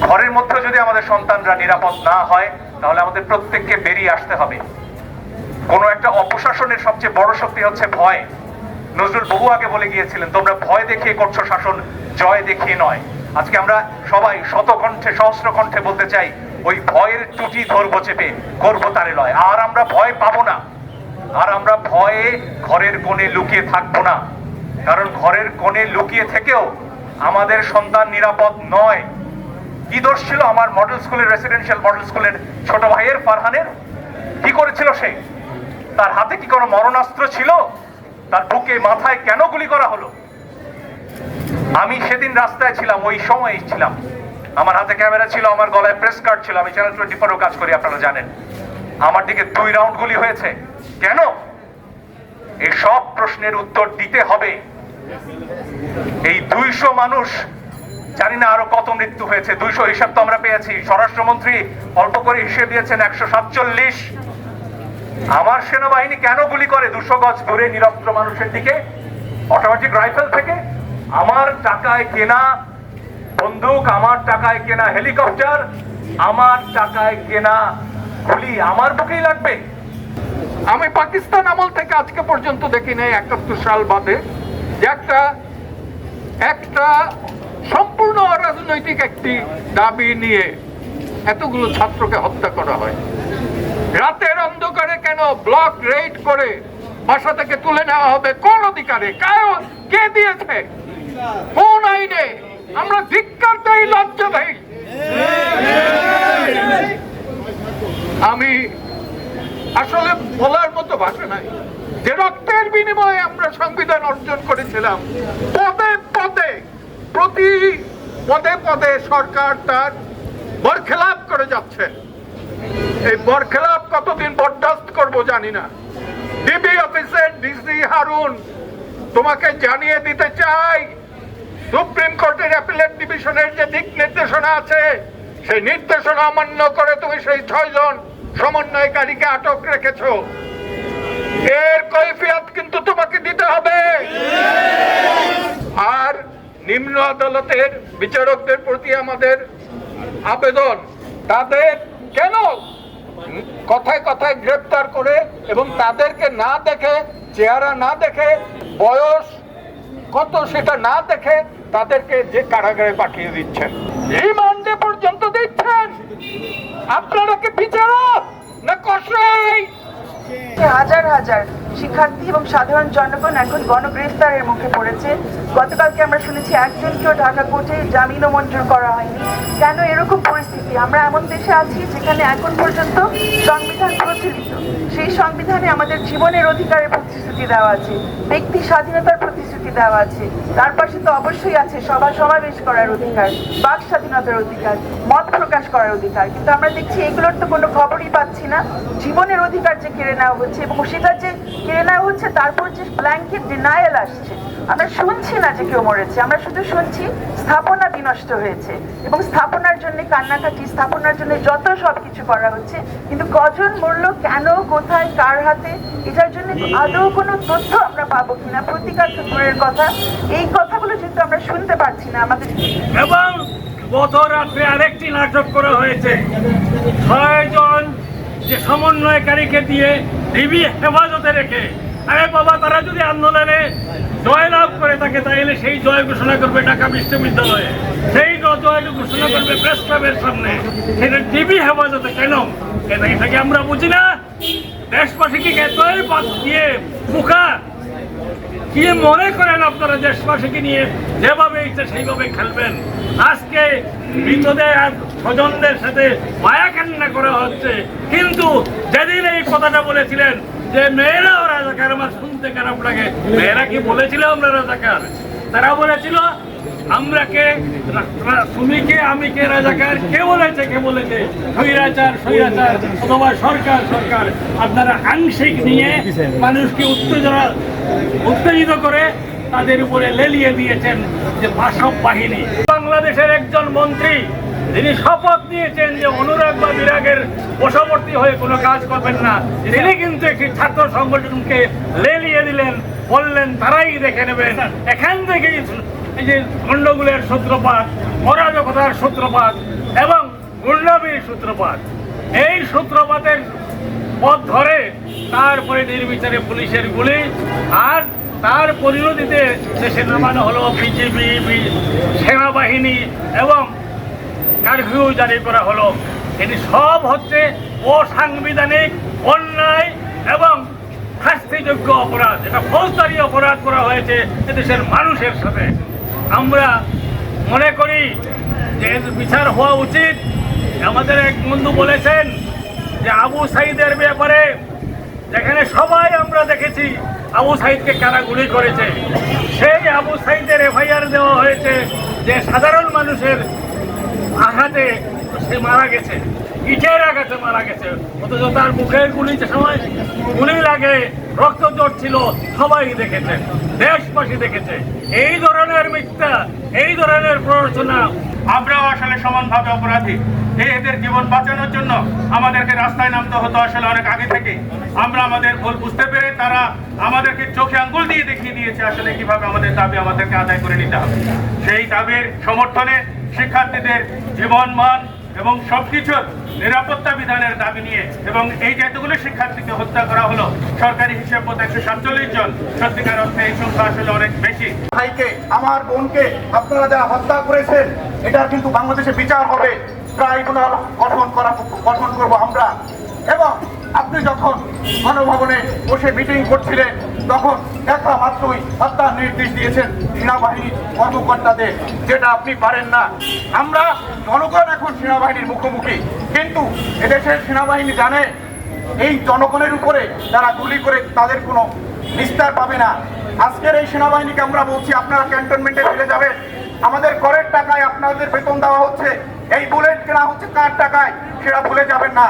ঘরের মধ্যে যদি আমাদের সন্তানরা নিরাপদ না হয়, তাহলে আমাদের প্রত্যেককে বেরিয়ে আসতে হবে। কোন একটা অপশাসনের সবচেয়ে বড় শক্তি হচ্ছে ভয়। নজরুল বহু আগে বলে গিয়েছিলেন, তোমরা ভয় দেখিয়ে করছ, শাসন জয় দেখিয়ে নয়। আজকে আমরা সবাই শতকণ্ঠে সহস্র কণ্ঠে বলতে চাই, ওই ভয়ের টুটি ধরবো চেপে, করব তারে লয়। আর আমরা ভয় পাবো না। আর আমরা ভয়ে ঘরের কোণে লুকিয়ে থাকব না। কারণ ঘরের কোণে লুকিয়ে থেকেও আমাদের সন্তান নিরাপদ নয়। কি দোষ ছিল আমার মডেল স্কুলের রেসিডেন্সিয়াল মডেল স্কুলের ছোট ভাইয়ের, ফারহানের? কি করেছিল সে? তার হাতে কি কোনো মরণাস্ত্র ছিল? তার বুকে, মাথায় কেন গুলি করা হলো? আমি সেদিন রাস্তায় ছিলাম, ওই সময় ছিলাম। আমার হাতে ক্যামেরা ছিল, আমার গলায় প্রেস কার্ড ছিল। আমি চ্যানেল টোয়েন্টি ফোরও কাজ করি, আপনারা জানেন। আমার দিকে দুই রাউন্ড গুলি হয়েছে। কেন? এই সব প্রশ্নের উত্তর দিতে হবে। এই দুইশো মানুষ জানি না আরও কত মৃত্যু হয়েছে। দুইশো হিসাব তো আমরা পেয়েছি। স্বরাষ্ট্রমন্ত্রী অল্প করে হিসেব দিয়েছেন একশো সাতচল্লিশ। আমার সেনাবাহিনী কেন গুলি করে? দুশো গজ দূরে নিরস্ত্র মানুষের দিকে অটোমেটিক রাইফেল থেকে। আমার টাকায় কেনা বন্দুক, আমার টাকায় কেনা হেলিকপ্টার, আমার টাকায় কেনা গুলি আমার বুকেই লাগবে। আমি পাকিস্তান আমল থেকে আজকে পর্যন্ত দেখি নাই, একাত্তর সাল বাদে। যে একটা একটা সম্পূর্ণ অরাজনৈতিক একটি দাবি নিয়ে এতগুলো ছাত্রকে হত্যা করা হয়। রাতের অন্ধকারে কেন ব্লক রেড করে বাসা থেকে তুলে নেওয়া হবে? কোন অধিকারে? কে দিয়েছে? কোন আইনে? আমরা ধিক্কার দেই, লজ্জা দেই। আমি আসলে বলার মতো ভাষা নাই। যে রক্তের বিনিময়ে আমরা সংবিধান অর্জন করেছিলাম, পদে পদে প্রতি পদে পদে সরকার তার বরখেলাপ করে যাচ্ছে। এই বরখেলাপ কতদিন বরদাস্ত করব জানি না। ডিবি অফিসের ডিসি হারুন তোমাকে জানিয়ে দিতে চাই সুপ্রিম কোর্টের অ্যাপিলেট ডিভিশনের যে দিক নির্দেশনা আছে, সেই নির্দেশনা অমান্য করে তুমি সেই ছয়জন সমন্বয়কারীকে আটক রেখেছ। এর কৈফিয়াত কিন্তু তোমাকে দিতে হবে। আর নিম্ন আদালতের বিচারকদের প্রতি আমাদের আবেদন। তাদের কেন কথায় কথায় গ্রেপ্তার করে এবং তাদেরকে না দেখে, চেহারা না দেখে, বয়স কত সেটা না দেখে তাদেরকে যে কারাগারে পাঠিয়ে দিচ্ছেন? রিমান্ডে পর্যন্ত দিচ্ছেন? আপনারা কি বিচারক? না কষাই হাজার হাজার। শিক্ষার্থী এবং সাধারণ জনগণ এখন গণগ্রেফতারের মুখে পড়েছে। গতকালকে আমরা শুনেছি একজনকেও ঢাকা কোর্টে জামিনও মঞ্জুর করা হয়নি। কেন এরকম পরিস্থিতি? আমরা এমন দেশে আছি যেখানে এখন পর্যন্ত সংবিধান প্রচলিত। সেই সংবিধানে আমাদের জীবনের অধিকারের প্রতিশ্রুতি দেওয়া আছে, ব্যক্তি স্বাধীনতার প্রতিশ্রুতি দেওয়া আছে। তার পাশে তো অবশ্যই আছে সভা সমাবেশ করার অধিকার, বাক স্বাধীনতার অধিকার, মত প্রকাশ করার অধিকার। কিন্তু আমরা দেখছি এগুলোর তো কোনো খবরই পাচ্ছি না। জীবনের অধিকার যে কেড়ে নেওয়া হচ্ছে এবং সেটা যে নেওয়া হচ্ছে, তারপর যে ব্ল্যাঙ্কেট ডিনায়াল আসছে। আমরা শুনছি না যে কেউ মরেছে, আমরা শুধু শুনছি স্থাপনা বিনষ্ট হয়েছে। এবং স্থাপনার জন্য কান্নাকাটি, স্থাপনার জন্য যত সব কিছু করা হচ্ছে, কিন্তু কজন মরলো, কেন, কোথায়, কার হাতে, এটার জন্য আদৌ কোনো তথ্য আমরা পাবো কিনা? প্রতিকার দূরের কথা, এই কথাগুলো যেহেতু আমরা শুনতে পাচ্ছি না আমাদের। এবং গত রাত্রে আরেকটি নাটক করা হয়েছে। ছয়জন যে সমন্বয়কারীকে দিয়ে ডিবি হেফাজতে রেখে, আরে বাবা, তারা যদি আন্দোলনে জয়লাভ করে থাকে তাহলে সেই জয় ঘোষণা করবে ঢাকা বিশ্ববিদ্যালয়ে। সেই জয় ঘোষণা করবে প্রেস ক্লাবের সামনে, সেটা ডিবি হেফাজতে। কেন? এটা এটাকে আমরা বুঝি না? দেশবাসীকে এতই বাদ দিয়ে মুখা কি মনে করেন আপনারা দেশবাসীকে নিয়ে? যেভাবে ইচ্ছে সেইভাবে খেলবেন। আজকে মৃতদের স্বজনদের সাথে মায়া কান্না করা হচ্ছে। কিন্তু যেদিন এই কথাটা বলেছিলেন যে মেয়েরাও রাজাকার, আমার শুনতে খারাপ লাগে। মেয়েরা কি বলেছিল আমরা রাজাকার? তারা বলেছিল, আমরা কে? তুমি কে? আমি কে রাজাকার? কে বলেছে? কে বলেছে? স্বৈরাচার স্বৈরাচার, অথবা সরকার সরকার। আপনারা আংশিক নিয়ে মানুষকে উত্তেজনা, উত্তেজিত করে তাদের উপরে লেলিয়ে দিয়েছেন যে, বাসব বাহিনী। বাংলাদেশের একজন মন্ত্রী তিনি শপথ নিয়েছেন যে অনুরাগ বা বিরাগের বশবর্তী হয়ে কোনো কাজ করবেন না। তিনি কিন্তু একটি ছাত্র সংগঠনকে লেলিয়ে দিলেন, বললেন, তারাই দেখে নেবেন। এখান থেকেই এই যে গণ্ডগোলের সূত্রপাত, অরাজকতার সূত্রপাত এবং গুন্ডামির সূত্রপাত, এই সূত্রপাতের পথ ধরে তারপরে নির্বিচারে পুলিশের গুলি আর তার পরিণতিতে দেশে নামানো হলো বিজেপি সেনাবাহিনী এবং কারফিউ জারি করা হলো। এটি সব হচ্ছে অসাংবিধানিক, অন্যায় এবং শাস্তিযোগ্য অপরাধ। এটা ফৌজদারি অপরাধ করা হয়েছে এদেশের মানুষের সাথে। আমরা মনে করি যে বিচার হওয়া উচিত। আমাদের এক বন্ধু বলেছেন যে আবু সাইদের ব্যাপারে, যেখানে সবাই আমরা দেখেছি আবু সাইদকে কারা গুলি করেছে। সেই আবু সাইদের এফআইআর দেওয়া হয়েছে যে সাধারণ মানুষের আঘাতে সে মারা গেছে। ইটের আঘাতে মারা গেছে। অথচ তার মুখের গুলি যে সময় গুলি লাগে রক্ত ছিল, সবাই দেখেছে, দেশবাসী দেখেছে। এই ধরনের মিথ্যা, এই ধরনের প্ররোচনা আসলে সমানভাবে অপরাধী। এই এদের জীবন বাঁচানোর জন্য আমাদেরকে রাস্তায় নামতে হতো আসলে অনেক আগে থেকে। আমরা আমাদের ভুল বুঝতে পেরে তারা আমাদেরকে চোখে আঙ্গুল দিয়ে দেখিয়ে দিয়েছে আসলে কীভাবে আমাদের দাবি আমাদেরকে আদায় করে নিতে হবে। সেই দাবির সমর্থনে শিক্ষার্থীদের জীবন মান এবং সবকিছুর নিরাপত্তা বিধানের দাবি নিয়ে এবং এই যে শিক্ষার্থীকে হত্যা করা হলো। সরকারি হিসেব মতো একশো সাতচল্লিশ জন। সত্যিকার অর্থে এই সংখ্যা আসলে অনেক বেশি। ভাইকে, আমার বোনকে আপনারা যারা হত্যা করেছেন এটা কিন্তু বাংলাদেশে বিচার হবে। ট্রাইব্যুনাল গঠন করা, গঠন করব আমরা। এবং আপনি যখন গণভবনে বসে মিটিং করছিলেন তখন দেখা মাত্রই হত্যার নির্দেশ দিয়েছেন সেনাবাহিনীর কর্মকর্তাদের, যেটা আপনি পারেন না। আমরা জনগণ এখন সেনাবাহিনীর মুখোমুখি, কিন্তু এদেশের সেনাবাহিনী জানে, এই জনগণের উপরে তারা গুলি করে তাদের কোনো নিস্তার পাবে না। আজকের এই সেনাবাহিনীকে আমরা বলছি, আপনারা ক্যান্টনমেন্টে ফিরে যাবেন। আমাদের করের টাকায় আপনাদের বেতন দেওয়া হচ্ছে। এই বুলেট কেনা হচ্ছে কার টাকায়, সেটা ভুলে যাবেন না।